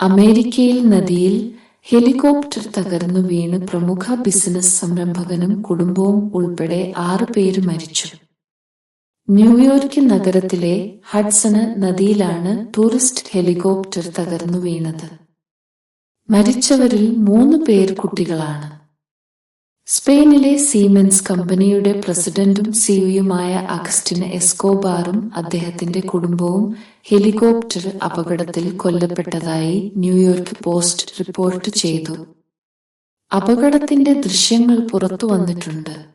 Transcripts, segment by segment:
അമേരിക്കയിൽ നദിയിൽ ഹെലികോപ്റ്റർ തകർന്നു വീണ് പ്രമുഖ ബിസിനസ് സംരംഭകനും കുടുംബവും ഉൾപ്പെടെ ആറ് പേര് മരിച്ചു. ന്യൂയോർക്ക് നഗരത്തിലെ ഹഡ്സണ് നദിയിലാണ് ടൂറിസ്റ്റ് ഹെലികോപ്റ്റർ തകർന്നു വീണത്. മരിച്ചവരിൽ മൂന്ന് പേർ കുട്ടികളാണ്. സ്പെയിനിലെ സീമെൻസ് കമ്പനിയുടെ പ്രസിഡന്റും സിഇഒയുമായ അഗസ്റ്റിന് എസ്കോബാറും അദ്ദേഹത്തിന്റെ കുടുംബവും ഹെലികോപ്റ്റർ അപകടത്തിൽ കൊല്ലപ്പെട്ടതായി ന്യൂയോർക്ക് പോസ്റ്റ് റിപ്പോർട്ട് ചെയ്തു. അപകടത്തിന്റെ ദൃശ്യങ്ങൾ പുറത്തു വന്നിട്ടുണ്ട്.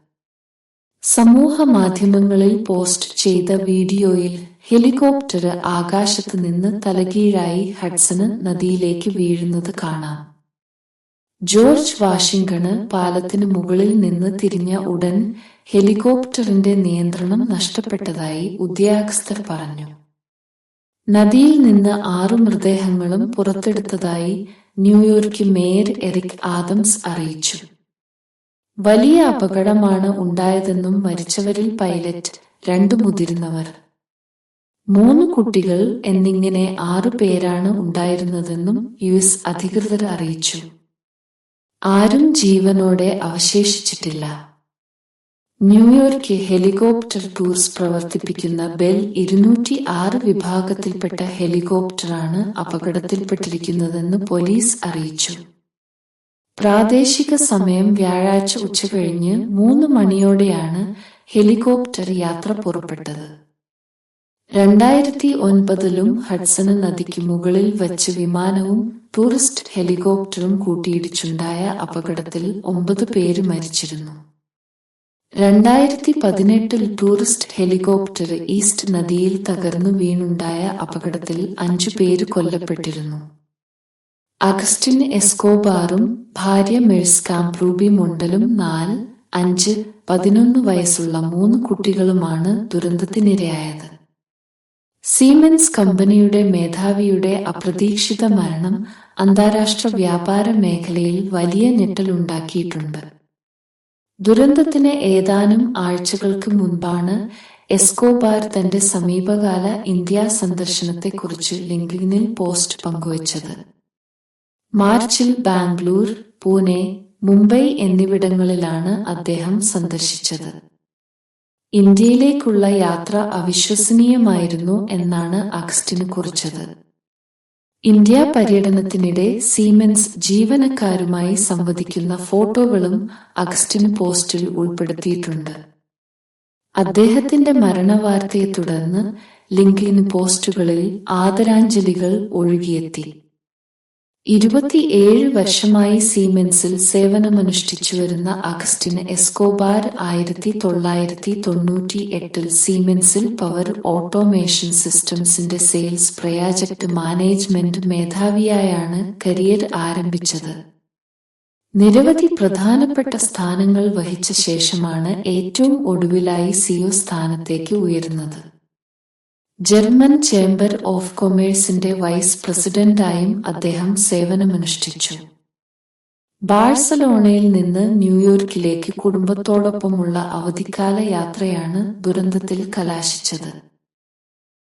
സമൂഹ മാധ്യമങ്ങളിൽ പോസ്റ്റ് ചെയ്ത വീഡിയോയിൽ ഹെലികോപ്റ്റർ ആകാശത്ത് നിന്ന് തലകീഴായി ഹഡ്സന് നദിയിലേക്ക് വീഴുന്നത് കാണാം. ജോർജ് വാഷിംഗ്ടണ് പാലത്തിന് മുകളിൽ നിന്ന് തിരിഞ്ഞ ഉടൻ ഹെലികോപ്റ്ററിന്റെ നിയന്ത്രണം നഷ്ടപ്പെട്ടതായി ഉദ്യോഗസ്ഥർ പറഞ്ഞു. നദിയിൽ നിന്ന് ആറു മൃതദേഹങ്ങളും പുറത്തെടുത്തതായി New York mayor Eric Adams അറിയിച്ചു. വലിയ അപകടമാണ് ഉണ്ടായതെന്നും മരിച്ചവരിൽ പൈലറ്റ് രണ്ടു മുതിർന്നവർ. മൂന്ന് കുട്ടികൾ എന്നിങ്ങനെ ആറു പേരാണ് ഉണ്ടായിരുന്നതെന്നും യു എസ് അധികൃതർ അറിയിച്ചു. ആരും ജീവനോടെ അവശേഷിച്ചിട്ടില്ല. ന്യൂയോർക്ക് ഹെലികോപ്റ്റർ ടൂർസ് പ്രവർത്തിപ്പിക്കുന്ന ബെൽ ഇരുന്നൂറ്റി ആറ് വിഭാഗത്തിൽപ്പെട്ട ഹെലികോപ്റ്ററാണ് അപകടത്തിൽപ്പെട്ടിരിക്കുന്നതെന്ന് പോലീസ് അറിയിച്ചു. പ്രാദേശിക സമയം വ്യാഴാഴ്ച ഉച്ചകഴിഞ്ഞ് മൂന്ന് മണിയോടെയാണ് ഹെലികോപ്റ്റർ യാത്ര പുറപ്പെട്ടത്. രണ്ടായിരത്തി ഒൻപതിലും ഹഡ്സൺ നദിക്ക് മുകളിൽ വച്ച് വിമാനവും ടൂറിസ്റ്റ് ഹെലികോപ്റ്ററും കൂട്ടിയിടിച്ചുണ്ടായ അപകടത്തിൽ ഒമ്പത് പേര് മരിച്ചിരുന്നു. രണ്ടായിരത്തി പതിനെട്ടിൽ ടൂറിസ്റ്റ് ഹെലികോപ്റ്റർ ഈസ്റ്റ് നദിയിൽ തകർന്നു വീണുണ്ടായ അപകടത്തിൽ അഞ്ചു പേര് കൊല്ലപ്പെട്ടിരുന്നു. അഗസ്റ്റിൻ എസ്കോബാറും ഭാര്യ മെഴ്സ്കാം റൂബി മുണ്ടലും നാല് അഞ്ച് പതിനൊന്ന് വയസ്സുള്ള മൂന്ന് കുട്ടികളുമാണ് ദുരന്തത്തിനിരയായത്. സീമെൻസ് കമ്പനിയുടെ മേധാവിയുടെ അപ്രതീക്ഷിത മരണം അന്താരാഷ്ട്ര വ്യാപാര മേഖലയിൽ വലിയ ഞെട്ടലുണ്ടാക്കിയിട്ടുണ്ട് ദുരന്തത്തിന് ഏതാനും ആഴ്ചകൾക്ക് മുൻപാണ് എസ്കോബാർ തന്റെ സമീപകാല ഇന്ത്യ സന്ദർശനത്തെക്കുറിച്ച് ലിങ്കിനിൽ പോസ്റ്റ് പങ്കുവച്ചത്. മാർച്ചിൽ ബാംഗ്ലൂർ പൂനെ മുംബൈ എന്നിവിടങ്ങളിലാണ് അദ്ദേഹം സന്ദർശിച്ചത്. ഇന്ത്യയിലേക്കുള്ള യാത്ര അവിശ്വസനീയമായിരുന്നു എന്നാണ് അഗസ്റ്റിന് കുറിച്ചത്. ഇന്ത്യ പര്യടനത്തിനിടെ സീമെൻസ് ജീവനക്കാരുമായി സംവദിക്കുന്ന ഫോട്ടോകളും അഗസ്റ്റിന് പോസ്റ്റിൽ ഉൾപ്പെടുത്തിയിട്ടുണ്ട്. അദ്ദേഹത്തിന്റെ മരണവാർത്തയെ തുടർന്ന് ലിങ്കിൻ പോസ്റ്റുകളിൽ ആദരാഞ്ജലികൾ ഒഴുകിയെത്തി. ഇരുപത്തിയേഴ് വർഷമായി സീമെൻസിൽ സേവനമനുഷ്ഠിച്ചു വരുന്ന അഗസ്റ്റിന് എസ്കോബാർ ആയിരത്തി തൊള്ളായിരത്തി തൊണ്ണൂറ്റി എട്ടിൽ സീമെൻസിൽ പവർ ഓട്ടോമേഷൻ സിസ്റ്റംസിന്റെ സെയിൽസ് പ്രയാജക്ട് മാനേജ്മെന്റ് മേധാവിയായാണ് കരിയർ ആരംഭിച്ചത്. നിരവധി പ്രധാനപ്പെട്ട സ്ഥാനങ്ങൾ വഹിച്ച ശേഷമാണ് ഏറ്റവും ഒടുവിലായി സിഒ സ്ഥാനത്തേക്ക് ഉയരുന്നത് ജർമ്മൻ ചേംബർ ഓഫ് കൊമേഴ്സിന്റെ വൈസ് പ്രസിഡന്റായും അദ്ദേഹം സേവനമനുഷ്ഠിച്ചു. ബാഴ്സലോണയിൽ നിന്ന് ന്യൂയോർക്കിലേക്ക് കുടുംബത്തോടൊപ്പമുള്ള അവധിക്കാല യാത്രയാണ് ദുരന്തത്തിൽ കലാശിച്ചത്.